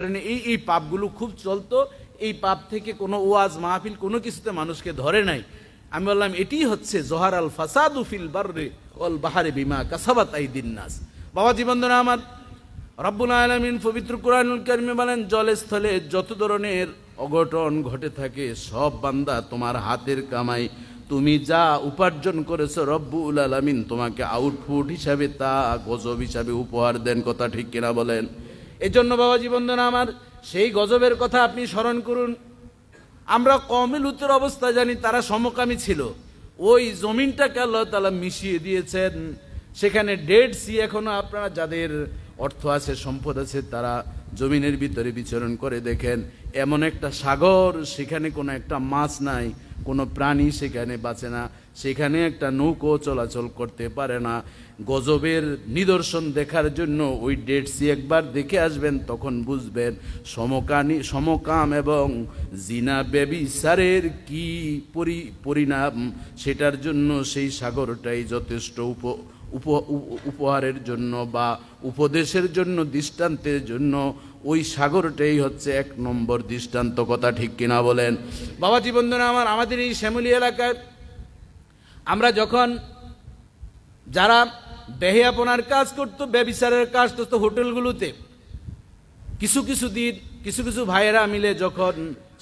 এই এই পাপগুলো খুব চলতো, এই পাপ থেকে কোনো ওয়াজ মাহফিল কোনো কিছুতে মানুষকে ধরে নাই। আমি বললাম এটি হচ্ছে জোহার আল ফাসাদু ফিল বাররে অল বাহারে বিমা কাসাবাত আই দিন্নাস বাবা জীবন্দনা আমার, রব্বুল আলমিন পবিত্র কোরআনুল কারিমে বলেন জলে স্থলে যত ধরনের অঘটন ঘটে থাকে, সব বান্দা তোমার হাতের কামাই। তুমি যা উপার্জন করেছ রব্বুল আলমিন, তোমাকে আউটপুট হিসাবে তা গজব হিসাবে উপহার দেন, কথা ঠিক কিনা বলেন। এজন্য বাবা জীবন্দনা আমার, সেই গজবের কথা আপনি স্মরণ করুন। আমরা কমে লুতের অবস্থা জানি, তারা সমকামী ছিল। ওই জমিনটাকে আল্লাহ তালা মিশিয়ে দিয়েছেন। সেখানে ডেড সি এখনও আপনারা যাদের অর্থ আছে, সম্পদ আছে, তারা জমিনের ভিতরে বিচরণ করে দেখেন, এমন একটা সাগর, সেখানে কোনো একটা মাছ নাই, কোনো প্রাণী সেখানে বাঁচে না, সেখানে একটা নৌকো চলাচল করতে পারে না। গজবের নিদর্শন দেখার জন্য ওই ডেড সি একবার দেখে আসবেন, তখন বুঝবেন সমকানি, সমকাম এবং জিনা বেবিসারের কি পরি, পরিণাম, সেটার জন্য সেই সাগরটাই যথেষ্ট উপ- উপহারের জন্য বা উপদেশের জন্য, দৃষ্টান্তের জন্য ওই সাগরটাই হচ্ছে এক নম্বর দৃষ্টান্ত। কথা ঠিক কিনা বলেন? বাবা জীবন্দনা আমার, আমাদের এই শ্যামলি এলাকায় আমরা যখন যারা বেহিয়াপনার কাজ করতো ব্যবিচারের কাজ করতো, হোটেলগুলোতে, কিছু কিছু দিন কিছু কিছু ভাইয়েরা মিলে যখন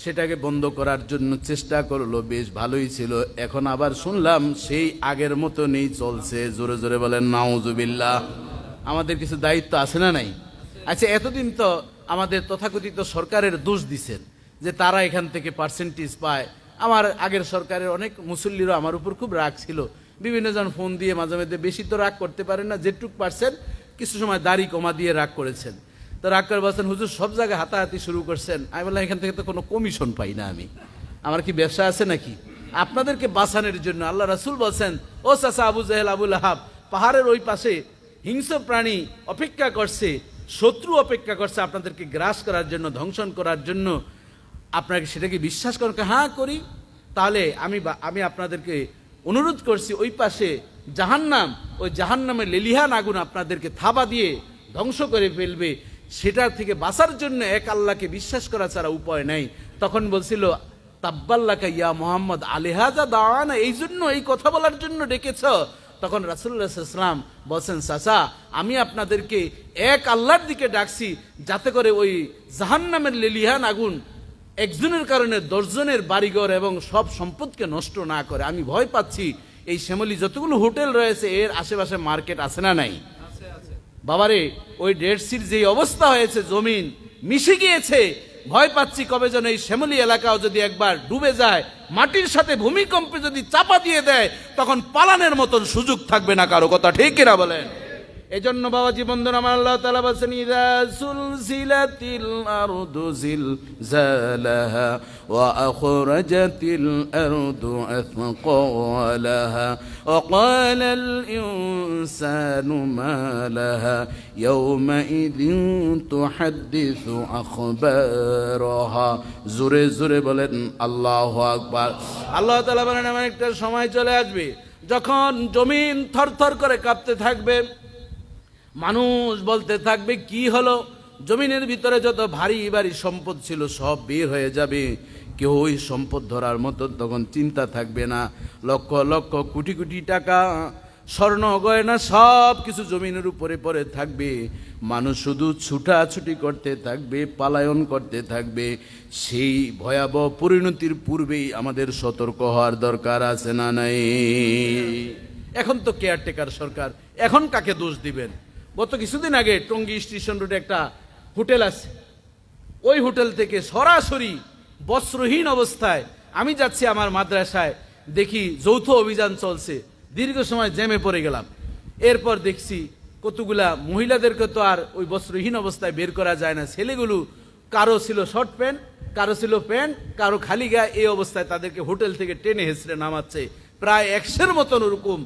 সেটাকে বন্ধ করার জন্য চেষ্টা করল, বেশ ভালোই ছিল। এখন আবার শুনলাম সেই আগের মতো নেই চলছে। জোরে জোরে বলেন, নাউজুবিল্লাহ। আমাদের কিছু দায়িত্ব আছে না নাই? আচ্ছা এতদিন তো আমাদের তথাকথিত সরকারের দোষ দিছেন যে তারা এখান থেকে পার্সেন্টেজ পায়। আমার আগের সরকারের অনেক মুসল্লিরও আমার উপর খুব রাগ ছিল। বিভিন্ন জন ফোন দিয়ে মাঝে মাঝে বেশি তো রাগ করতে পারেন না, যেটুক পারছেন, কিছু সময় দাড়ি কমা দিয়ে রাগ করেছেন। তো রাগ করে বলছেন, হুজুর, সব জায়গায় হাতাহাতি শুরু করছেন। আমি বললাম, এখান থেকে তো কোনো কমিশন পাই না আমি। আমার কি ব্যবসা আছে নাকি? আপনাদেরকে বাঁচানোর জন্য আল্লাহ রাসুল বলছেন, ও চাচা আবু জাহেল আবুল আহাব পাহাড়ের ওই পাশে হিংস্র প্রাণী অপেক্ষা করছে, শত্রু অপেক্ষা করছে, আপনাদেরকে গ্রাস করার জন্য, ধ্বংসন করার জন্য। আপনাকে সেটাকে বিশ্বাস করেন? হ্যাঁ করি। তাহলে আমি আমি আপনাদেরকে অনুরোধ করছি, ওই পাশে জাহান্নাম, ওই জাহান্নামের লেলিহান আগুন আপনাদেরকে থাবা দিয়ে ধ্বংস করে ফেলবে। সেটার থেকে বাঁচার জন্য এক আল্লাহকে বিশ্বাস করা ছাড়া উপায় নেই। তখন বলছিল, তাব্বাল্লাকা ইয়া মোহাম্মদ, আলেহাজা দাওয়ানা এই জন্য এই কথা বলার জন্য ডেকেছ। তখন রাসুল্লাহ ইসলাম বলছেন, চাচা, আমি আপনাদেরকে এক আল্লাহর দিকে ডাকছি, যাতে করে ওই জাহান্নামের লেলিহান আগুন একজনের কারণে দশজনের বাড়িঘর এবং সব সম্পদকে নষ্ট না করে। আমি ভয় পাচ্ছি, এই শ্যামলি যতগুলো হোটেল রয়েছে, এর আশেপাশে মার্কেট আছে না নাই? বাবারে, ওই ডেড সির যে অবস্থা হয়েছে, জমিন মিশে গিয়েছে, ভয় পাচ্ছি কবে যেন এই শ্যামলী এলাকাও যদি একবার ডুবে যায়, মাটির সাথে ভূমিকম্পে যদি চাপা দিয়ে দেয়, তখন পালানের মতন সুযোগ থাকবে না কারও, কথা ঠিক কিনা বলেন? এজন্য বাবা জীবন আমার আল্লাহ তালা বলছেন, ইদা সুলসিলাতিল আরদু জিলজালাহা ওয়া আখরাজাতিল আরদু আথqalaha ওয়া ক্বালাল ইনসানু মা লাহা ইয়াওমাইযিন তুহাদ্দিসু আখবারাহা। জোরে জোরে বলেন, আল্লাহু আকবার। আল্লাহ তাআলা বলেন, এমন একটা সময় চলে আসবে যখন জমিন থরথর করে কাঁপতে থাকবে। মানুষ বলতে থাকবে, কি হলো? জমিনের ভিতরে যত ভারী ভারী সম্পদ ছিল, সব বের হয়ে যাবে। কেউ ওই সম্পদ ধরার মতো তখন চিন্তা থাকবে না। লক্ষ লক্ষ কোটি কোটি টাকা, স্বর্ণ, গয়না সব কিছু জমিনের উপরে পড়ে থাকবে। মানুষ শুধু ছুটাছুটি করতে থাকবে, পালায়ন করতে থাকবে। সেই ভয়াবহ পরিণতির পূর্বেই আমাদের সতর্ক হওয়ার দরকার আছে না নাই? এখন তো কেয়ারটেকার সরকার, এখন কাকে দোষ দিবেন? গত কিছুদিন আগে টঙ্গী স্টেশন রোডে একটা হোটেল আছে। ওই হোটেল থেকে সরাসরি বস্ত্রহীন অবস্থায় আমি যাচ্ছি আমার মাদ্রাসায়, দেখি যৌথ অভিযান চলছে। দীর্ঘ সময় জ্যামে পড়ে গেলাম। এরপর দেখছি কতগুলা মহিলাদেরকে তো আর ওই বস্ত্রহীন অবস্থায় বের করা যায় না। ছেলেগুলো কারও ছিল শর্ট প্যান্ট, কারও ছিল প্যান্ট, কারও খালি গায়ে এই অবস্থায় তাদেরকে হোটেল থেকে টেনে হেসড়ে নামাচ্ছে। প্রায় একশের মতন ওরকম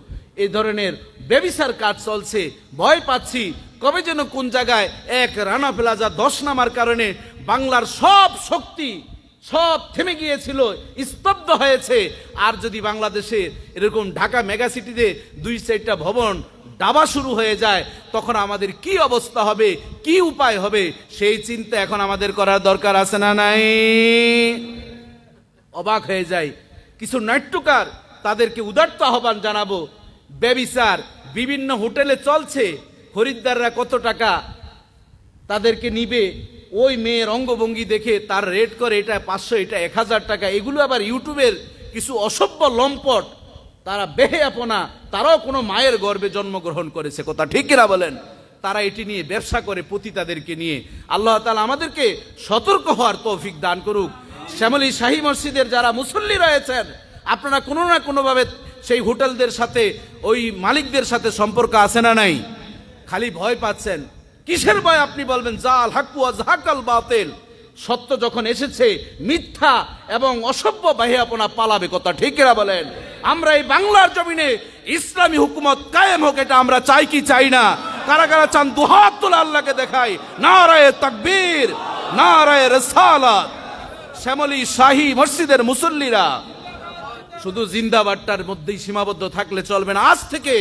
এই ধরনের ব্যবিসার কাজ চলছে, ভয় পাচ্ছি। কবে যেন কোন জায়গায় এক রানা প্লাজা দশ নামার কারণে বাংলার সব শক্তি, সব থেমে গিয়েছিল, স্তব্ধ হয়েছে। আর যদি বাংলাদেশে এরকম ঢাকা মেগা সিটিতে দুই চারটা ভবন ডাবা শুরু হয়ে যায়, তখন আমাদের কি অবস্থা হবে, কি উপায় হবে, সেই চিন্তা এখন আমাদের করার দরকার আছে না নাই? অবাক হয়ে যায় কিছু নাট্যকার তাদেরকে উদার্ত আহ্বান জানাব। ব্যবিচার বিভিন্ন হোটেলে চলছে, খরিদ্দাররা কত টাকা তাদেরকে নিবে, ওই মেয়ের অঙ্গভঙ্গি দেখে তার রেট করে, এটা পাঁচশো, এটা এক হাজার টাকা, এগুলো আবার ইউটিউবের কিছু অসভ্য লম্পট। তারা বেহে আপনা তারাও কোনো মায়ের গর্ভে জন্মগ্রহণ করেছে, কথা ঠিক কিনা বলেন? তারা এটি নিয়ে ব্যবসা করে পতিতাদেরকে নিয়ে। আল্লাহ তালা আমাদেরকে সতর্ক হওয়ার তৌফিক দান করুক। শ্যামলী শাহী মসজিদের যারা মুসল্লি রয়েছেন, আপনারা কোনো না কোনোভাবে সেই হোটেলদের সাথে, ওই মালিকদের সাথে সম্পর্ক আছে না নাই? খালি ভয় পাচ্ছেন। কিসের ভয় আপনি বলবেন? জাল হাকুয়া জাহাকাল বাতেল। সত্য যখন এসেছে, মিথ্যা এবং অসভ্য বাহিয়াপনা পালাবে কথা, ঠিক এরা বলেন? আমরা এই বাংলার জমিনে ইসলামী হুকুমত কায়েম হোক, এটা আমরা চাই কি চাই না? কারা কারা চান, দুহাত তোলা আল্লাহকে দেখাই। নারায়ে তাকবীর, নারায়ে রেসালাত। শ্যামলী শাহী মসজিদের মুসল্লিরা শুধু জিন্দাবাদটার মধ্যেই সীমাবদ্ধ থাকলে চলবে না। আজ থেকে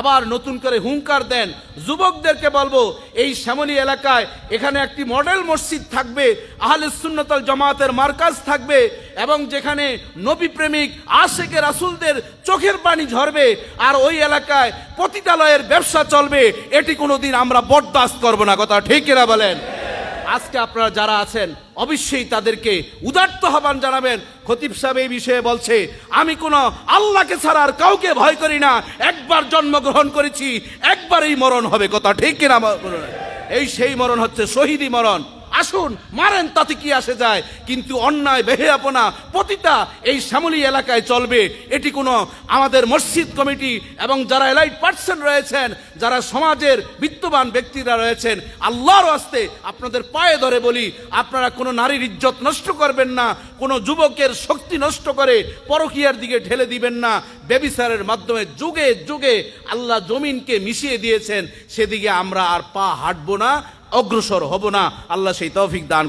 আবার নতুন করে হুঙ্কার দেন। যুবকদেরকে বলব, এই শ্যামলী এলাকায় এখানে একটি মডেল মসজিদ থাকবে, আহলে সুন্নতল জামাতের মার্কাজ থাকবে এবং যেখানে নবী প্রেমিক আশেকে রাসুলদের চোখের পানি ঝরবে আর ওই এলাকায় পতিতালয়ের ব্যবসা চলবে। এটি কোনোদিন আমরা বরদাস্ত করব না। কথা ঠিক বলেন? আজকে আপনারা যারা আছেন, অবশ্যই তাদেরকে উদার্ত আহ্বান জানাবেন। খতিব সাহেব এই বিষয়ে বলছে, আমি কোনো আল্লাহকে ছাড়া আর কাউকে ভয় করি না। একবার জন্মগ্রহণ করেছি, একবারই মরণ হবে। কথা ঠিক কিনা এই সেই মরণ হচ্ছে শহীদি মরণ। আসুন, মারেন তাতে কি আসে যায়। কিন্তু অন্যায়, বেহেয়াপনা পতিতা এই শ্যামলী এলাকায় চলবে। এটি কোনো আমাদের মসজিদ কমিটি এবং যারা এলাইট পার্সন রয়েছেন, যারা সমাজের বিত্তবান ব্যক্তিরা রয়েছেন, আল্লাহর আস্তে আপনাদের পায়ে ধরে বলি, আপনারা কোনো নারীর ইজ্জত নষ্ট করবেন না, কোনো যুবকের শক্তি নষ্ট করে পরকিয়ার দিকে ঠেলে দিবেন না। বেবিসারের মাধ্যমে যুগে যুগে আল্লাহ জমিনকে মিশিয়ে দিয়েছেন, সেদিকে আমরা আর পা হাঁটবো না। অগ্রসর হব না। আল্লাহ সেই তৌফিক দান